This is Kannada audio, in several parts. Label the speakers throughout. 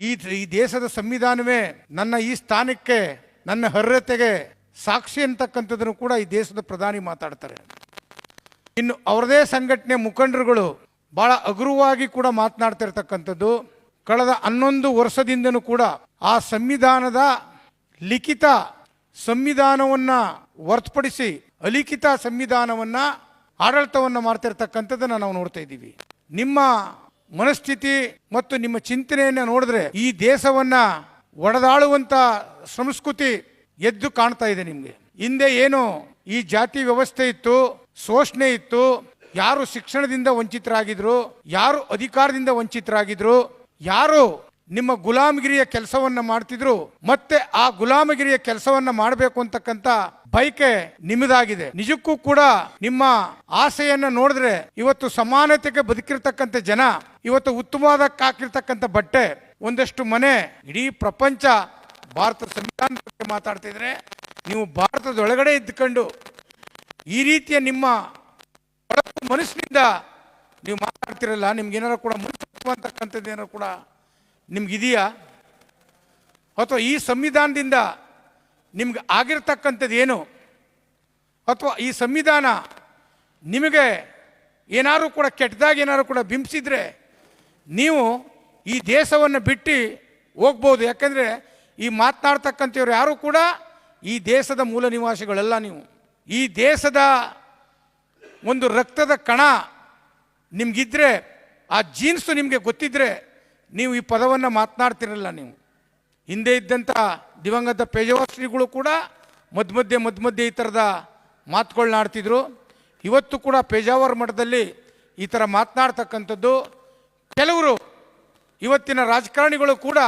Speaker 1: ಈ ಈ ದೇಶದ ಸಂವಿಧಾನವೇ ನನ್ನ ಈ ಸ್ಥಾನಕ್ಕೆ, ನನ್ನ ಅರ್ಹತೆಗೆ ಸಾಕ್ಷಿ ಅಂತಕ್ಕಂಥದ್ದನ್ನು ಕೂಡ ಈ ದೇಶದ ಪ್ರಧಾನಿ ಮಾತಾಡ್ತಾರೆ. ಇನ್ನು ಅವರದೇ ಸಂಘಟನೆ ಮುಖಂಡರುಗಳು ಬಹಳ ಹಗುರವಾಗಿ ಕೂಡ ಮಾತನಾಡ್ತಿರ್ತಕ್ಕಂಥದ್ದು. ಕಳೆದ ಹನ್ನೊಂದು ವರ್ಷದಿಂದನೂ ಕೂಡ ಆ ಸಂವಿಧಾನದ ಲಿಖಿತ ಸಂವಿಧಾನವನ್ನ ಹೊರತುಪಡಿಸಿ ಅಲಿಖಿತ ಸಂವಿಧಾನವನ್ನ ಆಡಳಿತವನ್ನ ಮಾಡ್ತಿರ್ತಕ್ಕಂಥದ್ದನ್ನ ನಾವು ನೋಡ್ತಾ ಇದ್ದೀವಿ. ನಿಮ್ಮ ಮನಸ್ಥಿತಿ ಮತ್ತು ನಿಮ್ಮ ಚಿಂತನೆಯನ್ನು ನೋಡಿದ್ರೆ ಈ ದೇಶವನ್ನ ಒಡೆದಾಳುವಂತ ಸಂಸ್ಕೃತಿ ಎದ್ದು ಕಾಣ್ತಾ ಇದೆ ನಿಮಗೆ. ಹಿಂದೆ ಏನು ಈ ಜಾತಿ ವ್ಯವಸ್ಥೆ ಇತ್ತು ಶೋಷಣೆ ಇತ್ತು, ಯಾರು ಶಿಕ್ಷಣದಿಂದ ವಂಚಿತರಾಗಿದ್ರು, ಯಾರು ಅಧಿಕಾರದಿಂದ ವಂಚಿತರಾಗಿದ್ರು, ಯಾರು ನಿಮ್ಮ ಗುಲಾಮಗಿರಿಯ ಕೆಲಸವನ್ನ ಮಾಡ್ತಿದ್ರು, ಮತ್ತೆ ಆ ಗುಲಾಮಗಿರಿಯ ಕೆಲಸವನ್ನ ಮಾಡಬೇಕು ಅಂತಕ್ಕಂತ ಬೈಕೆ ನಿಮ್ಮದಾಗಿದೆ ನಿಜಕ್ಕೂ ಕೂಡ ನಿಮ್ಮ ಆಸೆಯನ್ನ ನೋಡಿದ್ರೆ ಇವತ್ತು ಸಮಾನತೆಗೆ ಬದುಕಿರ್ತಕ್ಕಂಥ ಜನ, ಇವತ್ತು ಉತ್ತಮವಾದ ಹಾಕಿರ್ತಕ್ಕಂಥ ಬಟ್ಟೆ, ಒಂದಷ್ಟು ಮನೆ, ಇಡೀ ಪ್ರಪಂಚ ಭಾರತ ಸಂವಿಧಾನ ಬಗ್ಗೆ ಮಾತಾಡ್ತಿದ್ರೆ ನೀವು ಭಾರತದೊಳಗಡೆ ಇದ್ದುಕೊಂಡು ಈ ರೀತಿಯ ನಿಮ್ಮ ಒಳಕು ಮನಸ್ಸಿನಿಂದ ನೀವು ಮಾತಾಡ್ತಿರಲ್ಲ ನಿಮ್ಗೆ ಏನಾರು ಕೂಡ ಮನಸ್ಸು ಅಂತಕ್ಕಂಥದ್ದು ಏನಾರು ಕೂಡ ನಿಮ್ಗಿದೆಯಾ? ಅಥವಾ ಈ ಸಂವಿಧಾನದಿಂದ ನಿಮ್ಗೆ ಆಗಿರ್ತಕ್ಕಂಥದ್ದು ಅಥವಾ ಈ ಸಂವಿಧಾನ ನಿಮಗೆ ಏನಾದರೂ ಕೂಡ ಕೆಟ್ಟದಾಗಿ ಏನಾದರೂ ಕೂಡ ಬಿಂಬಿಸಿದರೆ ನೀವು ಈ ದೇಶವನ್ನು ಬಿಟ್ಟು ಹೋಗ್ಬೋದು. ಯಾಕಂದರೆ ಈ ಮಾತನಾಡ್ತಕ್ಕಂಥವ್ರು ಯಾರು ಕೂಡ ಈ ದೇಶದ ಮೂಲ ನಿವಾಸಿಗಳಲ್ಲ ನೀವು. ಈ ದೇಶದ ಒಂದು ರಕ್ತದ ಕಣ ನಿಮ್ಗಿದ್ರೆ, ಆ ಜೀನ್ಸು ನಿಮಗೆ ಗೊತ್ತಿದ್ದರೆ ನೀವು ಈ ಪದವನ್ನು ಮಾತನಾಡ್ತಿರಲ್ಲ ನೀವು. ಹಿಂದೆ ಇದ್ದಂಥ ದಿವಂಗತ ಪೇಜಾವರ ಕೂಡ ಮಧ್ಯ ಮಧ್ಯೆ ಮಧ್ಯ ಮಧ್ಯೆ ಈ ಥರದ ಮಾತುಗಳನ್ನ ಆಡ್ತಿದ್ರು ಇವತ್ತು ಕೂಡ ಪೇಜಾವರ ಮಠದಲ್ಲಿ ಈ ಥರ ಮಾತನಾಡ್ತಕ್ಕಂಥದ್ದು. ಕೆಲವರು ಇವತ್ತಿನ ರಾಜಕಾರಣಿಗಳು ಕೂಡ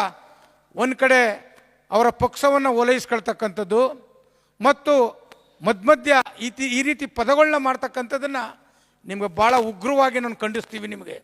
Speaker 1: ಒಂದು ಕಡೆ ಅವರ ಪಕ್ಷವನ್ನು ಓಲೈಸ್ಕೊಳ್ತಕ್ಕಂಥದ್ದು ಮತ್ತು ಮಧ್ಯ ಈ ಈ ರೀತಿ ಪದಗಳನ್ನ ಮಾಡ್ತಕ್ಕಂಥದ್ದನ್ನು ನಿಮಗೆ ಭಾಳ ಉಗ್ರವಾಗಿ ನಾನು ಖಂಡಿಸ್ತೀವಿ ನಿಮಗೆ.